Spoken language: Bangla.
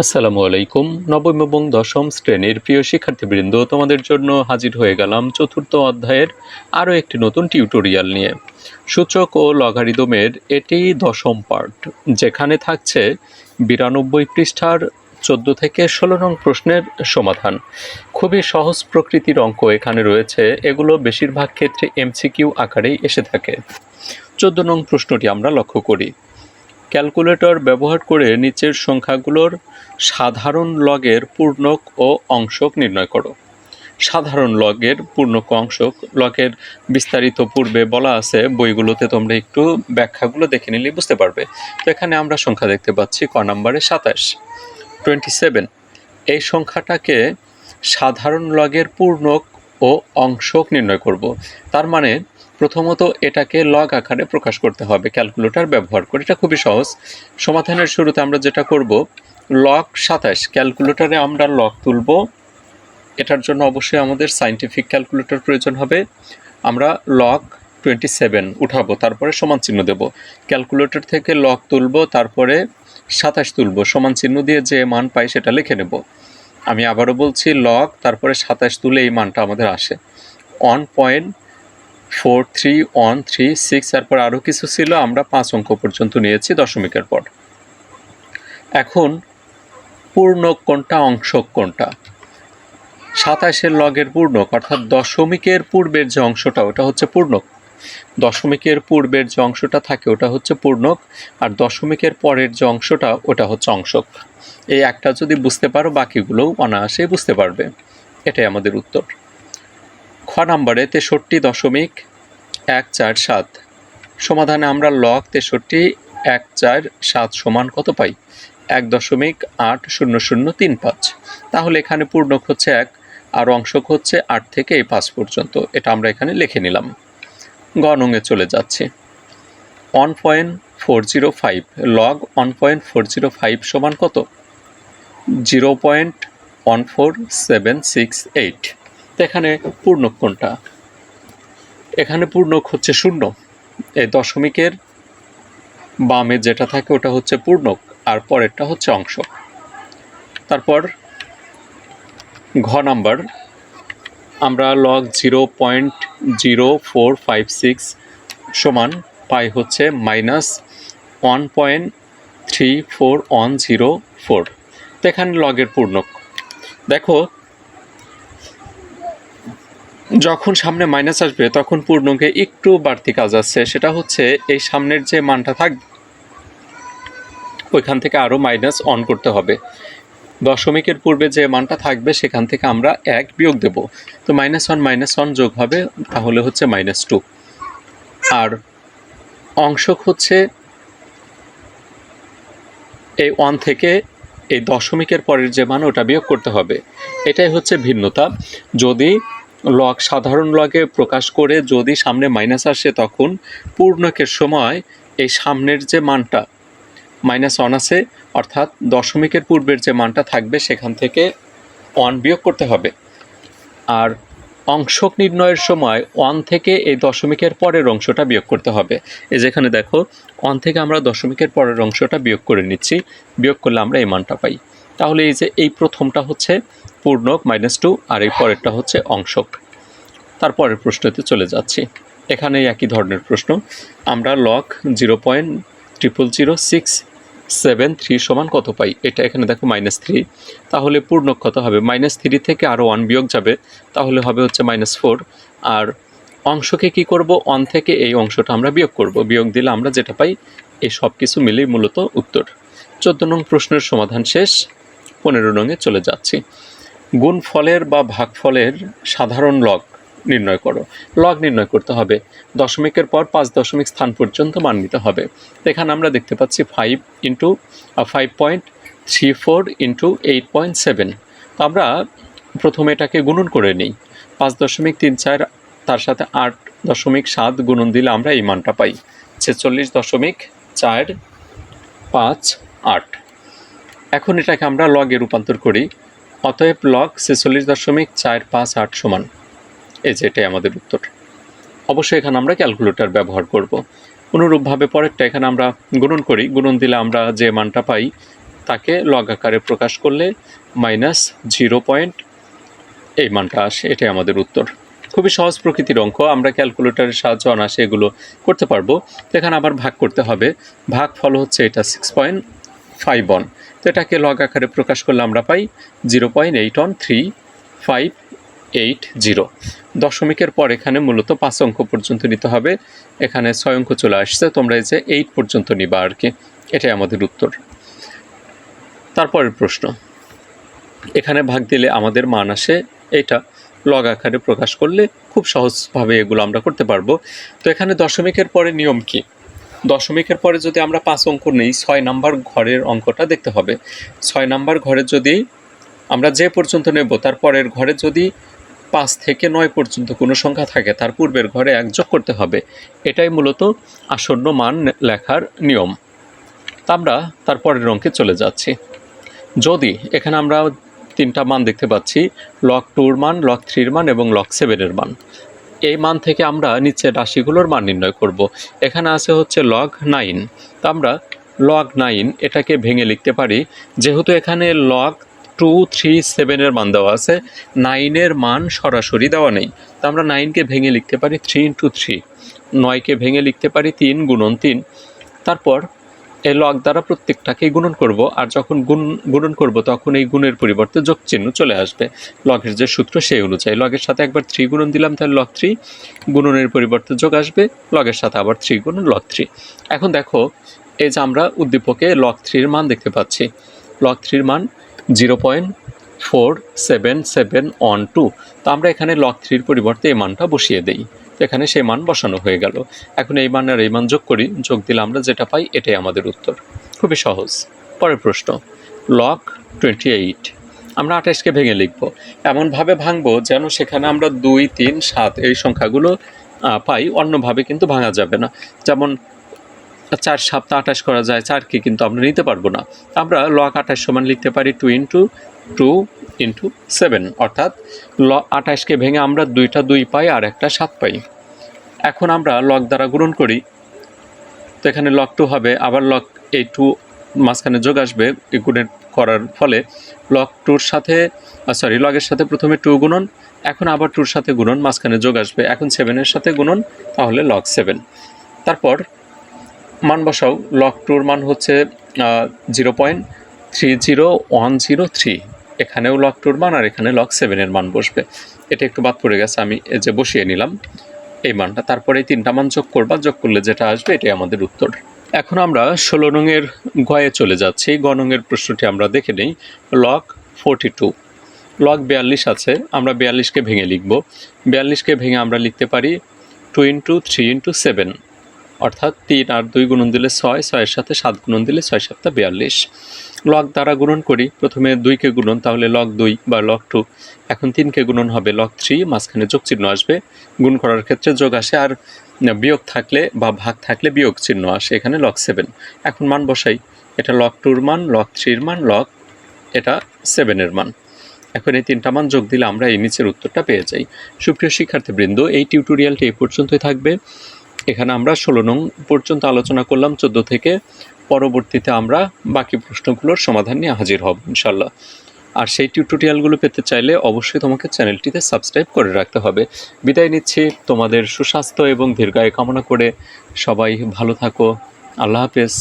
আসসালামু আলাইকুম। নবম এবং দশম শ্রেণির প্রিয় শিক্ষার্থীবৃন্দ, তোমাদের জন্য হাজির হয়ে গেলাম চতুর্থ অধ্যায়ের আরও একটি নতুন টিউটোরিয়াল নিয়ে। সূচক ও লগারিদমের এটি দশম পার্ট যেখানে থাকছে বিরানব্বই পৃষ্ঠার চোদ্দ থেকে ষোলো নং প্রশ্নের সমাধান। খুবই সহজ প্রকৃতির অঙ্ক এখানে রয়েছে, এগুলো বেশিরভাগ ক্ষেত্রে এমসিকিউ আকারেই এসে থাকে। চোদ্দ নং প্রশ্নটি আমরা লক্ষ্য করি। ক্যালকুলেটর ব্যবহার করে নিচের সংখ্যাগুলোর সাধারণ লগের পূর্ণক ও অংশক নির্ণয় করো। সাধারণ লগের পূর্ণক অংশক, লগের বিস্তারিত পূর্বে বলা আছে, বইগুলোতে তোমরা একটু ব্যাখ্যাগুলো দেখে নিলে বুঝতে পারবে। তো এখানে আমরা সংখ্যা দেখতে পাচ্ছি, ক নম্বরে সাতাশ। টোয়েন্টি সেভেন এই সংখ্যাটাকে সাধারণ লগের পূর্ণক ও অংশক নির্ণয় করব। তার মানে প্রথমত এটাকে লগ আকারে প্রকাশ করতে হবে। ক্যালকুলেটর ব্যবহার করে। এটা খুবই সহজ। সমাধানের শুরুতে আমরা যেটা করব লগ সাতাশ। ক্যালকুলেটরে আমরা লগ তুলব। এটার জন্য অবশ্যই আমাদের সাইন্টিফিক ক্যালকুলেটর প্রয়োজন হবে। আমরা লগ টোয়েন্টি সেভেন উঠাবো। তারপরে সমান চিহ্ন দেব। ক্যালকুলেটর থেকে লগ তুলব। তারপরে সাতাশ তুলব। সমান চিহ্ন দিয়ে যে মান পাই সেটা লিখে নেব। আমি আবারও বলছি লগ তারপরে সাতাশ তুলে এই মানটা আমাদের আসে। One point four three one three six তারপর আরও কিছু ছিল, আমরা পাঁচ অঙ্ক পর্যন্ত নিয়েছি দশমিকের পর। এখন পূর্ণক কোনটা অংশক কোনটা সাতাশের লগের পূর্ণক, অর্থাৎ দশমিকের পূর্বের যে অংশটা, ওটা হচ্ছে পূর্ণক। দশমিকের পূর্বের যে অংশটা থাকে ওটা হচ্ছে পূর্ণক, আর দশমিকের পরের যে অংশটা, ওটা হচ্ছে অংশক। এই একটা যদি বুঝতে পারো, বাকিগুলোও অনায়াসে বুঝতে পারবে। এটাই আমাদের উত্তর। খ নম্বরে, তেষট্টি দশমিক এক চার সাত। সমাধানে আমরা লক তেষট্টি, এক চার সাত সমান কত পাই? এক দশমিক আট শূন্য শূন্য তিন পাঁচ। তাহলে এখানে পূর্ণক হচ্ছে এক, আর অংশক হচ্ছে আট থেকে এই পাঁচ পর্যন্ত। এটা আমরা এখানে লিখে নিলাম। গণঙে চলে যাচ্ছে। One point four zero five log one point four zero five সমান কত? Zero point one four seven six eight তো এখানে পূর্ণক কোনটা? এখানে পূর্ণক হচ্ছে শূন্য। এই দশমিকের বামে যেটা থাকে ওটা হচ্ছে পূর্ণক, আর পরেরটা হচ্ছে অংশ। তারপর ঘ নাম্বার, আমরা log zero point zero four five six সমান পাই হচ্ছে minus one point three four one zero four. তো এখানে লগের পূর্ণক দেখো, যখন সামনে মাইনাস আসবে, তখন পূর্ণকে একটু বাড়তি কাজ আছে। সেটা হচ্ছে এই সামনের যে মানটা থাকবে ওইখান থেকে আরও মাইনাস অন করতে হবে। দশমিকের পূর্বে যে মানটা থাকবে, সেখান থেকে আমরা এক বিয়োগ দেব। তো মাইনাস ওয়ান মাইনাস ওয়ান যোগ হবে, তাহলে হচ্ছে মাইনাস টু আর অংশক হচ্ছে এই ওয়ান থেকে এই দশমিকের পরের যে মান, ওটা বিয়োগ করতে হবে। এটাই হচ্ছে ভিন্নতা। যদি লগ সাধারণ লগে প্রকাশ করে যদি সামনে মাইনাস আসে, তখন পূর্ণকের সময় এই সামনের যে মানটা মাইনাস ওয়ান আছে, অর্থাৎ দশমিকের পূর্বের যে মানটা থাকবে সেখান থেকে ওয়ান বিয়োগ করতে হবে। আর অংশক নির্ণয়ের সময় ওয়ান থেকে এই দশমিকের পরের অংশটা বিয়োগ করতে হবে। এই যেখানে দেখো ওয়ান থেকে আমরা দশমিকের পরের অংশটা বিয়োগ করে নিচ্ছি, বিয়োগ করলে আমরা এই মানটা পাই। তাহলে এই যে এই প্রথমটা হচ্ছে পূর্ণক মাইনাস টু আর এই পরেরটা হচ্ছে অংশক। তারপরের প্রশ্নতে চলে যাচ্ছি। এখানে একই ধরনের প্রশ্ন। আমরা log zero point triple zero six seven three সমান কত পাই? এটা এখানে দেখো মাইনাস থ্রি তাহলে পূর্ণক কত হবে? মাইনাস থ্রি থেকে আরও ওয়ান বিয়োগ যাবে, তাহলে হবে হচ্ছে মাইনাস ফোর আর অংশকে কি করব? ওয়ান থেকে এই অংশটা আমরা বিয়োগ করব। বিয়োগ দিলে আমরা যেটা পাই, এই সব কিছু মিলেই মূলত উত্তর। চোদ্দ নং প্রশ্নের সমাধান শেষ। পনেরো নঙে চলে যাচ্ছি। গুণফলের বা ভাগফলের সাধারণ লগ নির্ণয় করো। লগ নির্ণয় করতে হবে। দশমিকের পর পাঁচ দশমিক স্থান পর্যন্ত মান নিতে হবে। এখানে আমরা দেখতে পাচ্ছি five into five point three four into eight point seven আমরা প্রথমে এটাকে গুণন করে নিই। পাঁচ দশমিক তিন চার, তার সাথে আট দশমিক সাত গুণন দিলে আমরা এই মানটা পাই। ছেচল্লিশ দশমিক চার পাঁচ আট। এখন এটাকে আমরা লগে রূপান্তর করি। অতএব লগ ছেচল্লিশ দশমিক চার পাঁচ আট সমান। এই যে এটাই আমাদের উত্তর। অবশ্যই এখানে আমরা ক্যালকুলেটর ব্যবহার করব। অনুরূপভাবে পরেরটা এখানে আমরা গুণন করি। গুণন দিলে আমরা যে মানটা পাই, তাকে লগ আকারে প্রকাশ করলে মাইনাস জিরো পয়েন্ট এই মানটা আসে। এটাই আমাদের উত্তর। খুবই সহজ প্রকৃতির অঙ্ক। আমরা ক্যালকুলেটরের সাহায্য অনাসে এগুলো করতে পারব। তো এখানে আবার ভাগ করতে হবে। ভাগ ফল হচ্ছে এটা সিক্স পয়েন্ট ফাইভ ওয়ান তো এটাকে লগ আকারে প্রকাশ করলে আমরা পাই zero point eight one three five eight zero দশমিকের পর এখানে মূলত পাঁচ অঙ্ক পর্যন্ত নিতে হবে। এখানে ছয় অঙ্ক চলে আসছে, তোমরা এই যে এইট পর্যন্ত নিবা আর কি। এটাই আমাদের উত্তর। তারপরের প্রশ্ন। এখানে ভাগ দিলে আমাদের মান আসে এটা। লগ আকারে প্রকাশ করলে খুব সহজভাবে এগুলো আমরা করতে পারব। তো এখানে দশমিকের পরে নিয়ম কি? দশমিকের পরে যদি আমরা পাঁচ অঙ্ক নেই, ছয় নাম্বার ঘরের অঙ্কটা দেখতে হবে। ছয় নাম্বার ঘরে যদি আমরা যে পর্যন্ত নেব তার পরের ঘরে যদি পাঁচ থেকে নয় পর্যন্ত কোনো সংখ্যা থাকে, তার পূর্বের ঘরে এক যোগ করতে হবে। এটাই মূলত আসন্ন মান লেখার নিয়ম। আমরা তারপরের অঙ্কে চলে যাচ্ছি। যদি এখানে আমরা তিনটা মান দেখতে পাচ্ছি লক টুর মান লক থ্রির মান এবং লক সেভেনের মান। এই মান থেকে আমরা নিচের রাশিগুলোর মান নির্ণয় করব। এখানে আছে হচ্ছে লগ নাইন তা আমরা লগ নাইন এটাকে ভেঙে লিখতে পারি। যেহেতু এখানে লগ টু থ্রি সেভেনের মান দেওয়া আছে। নাইনের মান সরাসরি দেওয়া নেই। তা আমরা নাইনকে ভেঙে লিখতে পারি থ্রি ইন্টু থ্রি নয়কে ভেঙে লিখতে পারি তিন গুণন তিন। তারপর এই লগ দ্বারা প্রত্যেকটাকেই গুণন করব। আর যখন গুণ, গুণন করব, তখন এই গুণের পরিবর্তে যোগ চিহ্ন চলে আসবে। লগের যে সূত্র সেই অনুযায়ী। লগের সাথে একবার থ্রি গুণন দিলাম, তাহলে লগ থ্রি গুণনের পরিবর্তে যোগ আসবে। লগের সাথে আবার থ্রি গুণন লগ থ্রি এখন দেখো, এই যে আমরা উদ্দীপকে লগ থ্রির মান দেখতে পাচ্ছি। লগ থ্রির মান zero point four seven seven one two. তো আমরা এখানে লগ থ্রির পরিবর্তে এই মানটা বসিয়ে দিই। তো এখানে সেই মান বসানো হয়ে গেল। এখন এই মান আর এই মান যোগ করি। যোগ দিলে আমরা যেটা পাই, এটাই আমাদের উত্তর। খুবই সহজ। পরের প্রশ্ন। লগ টোয়েন্টি এইট আমরা আঠাশকে ভেঙে লিখব। এমনভাবে ভাঙবো যেন সেখানে আমরা দুই, তিন, সাত এই সংখ্যাগুলো পাই। অন্যভাবে কিন্তু ভাঙা যাবে না। যেমন চার সাতটা আঠাশ করা যায় চারকে কিন্তু আমরা নিতে পারব না। আমরা লক আঠাশ সমান লিখতে পারি two into two into seven অর্থাৎ ল আঠাশকে ভেঙে আমরা দুইটা দুই পাই আর একটা সাত পাই। এখন আমরা লক দ্বারা গুণন করি। তো এখানে লক টু হবে, আবার লক এই টু মাঝখানে যোগ আসবে গুণের করার ফলে লক টুর সাথে সরি লগের সাথে প্রথমে টু গুণন, এখন আবার টুর সাথে গুণন, মাঝখানে যোগ আসবে। এখন সেভেনের সাথে গুণন, তাহলে লক সেভেন তারপর মান বসাও। লক টুর মান হচ্ছে zero point three zero one zero three এখানেও লক টুর মান আর এখানে লক সেভেনের মান বসবে। এটা একটু বাদ পড়ে গেছে, আমি যে বসিয়ে নিলাম এই মানটা। তারপরে এই তিনটা মান যোগ করবা, যোগ করলে যেটা আসবে এটাই আমাদের উত্তর। এখন আমরা ষোলো নংয়ের গয়ে চলে যাচ্ছি। গ নংয়ের প্রশ্নটি আমরা দেখে নিই। লক ফোরটি টু লক বিয়াল্লিশ আছে, আমরা বিয়াল্লিশকে ভেঙে লিখব। বিয়াল্লিশকে ভেঙে আমরা লিখতে পারি two into three into seven অর্থাৎ তিন আর দুই গুণন দিলে ছয়, ছয়ের সাথে সাত গুণন দিলে ছয় সাতটা বিয়াল্লিশ। লক দ্বারা গুণন করি, প্রথমে দুইকে গুণন, তাহলে লক দুই বা লক টু। এখন তিনকে গুণন হবে লক থ্রি, মাঝখানে যোগ চিহ্ন আসবে। গুণ করার ক্ষেত্রে যোগ আসে, আর বিয়োগ থাকলে বা ভাগ থাকলে বিয়োগ চিহ্ন আসে, এখানে লক সেভেন এখন মান বসাই, এটা লক টুর মান লক থ্রির মান লক এটা সেভেনের মান। এখন এই তিনটা মান যোগ দিলে আমরা এই নিচের উত্তরটা পেয়ে যাই। সুপ্রিয় শিক্ষার্থীবৃন্দ, এই টিউটোরিয়ালটি এই পর্যন্তই থাকবে। এখানে আমরা ষোলো নং পর্যন্ত আলোচনা করলাম, চোদ্দ থেকে পরবর্তীতে আমরা বাকি প্রশ্নগুলোর সমাধান নিয়ে হাজির হব ইনশাল্লাহ আর সেই টিউটোরিয়ালগুলো পেতে চাইলে অবশ্যই তোমাকে চ্যানেলটিতে সাবস্ক্রাইব করে রাখতে হবে। বিদায় নিচ্ছি, তোমাদের সুস্বাস্থ্য এবং দীর্ঘায় কামনা করে সবাই ভালো থাকো, আল্লাহ হাফেজ।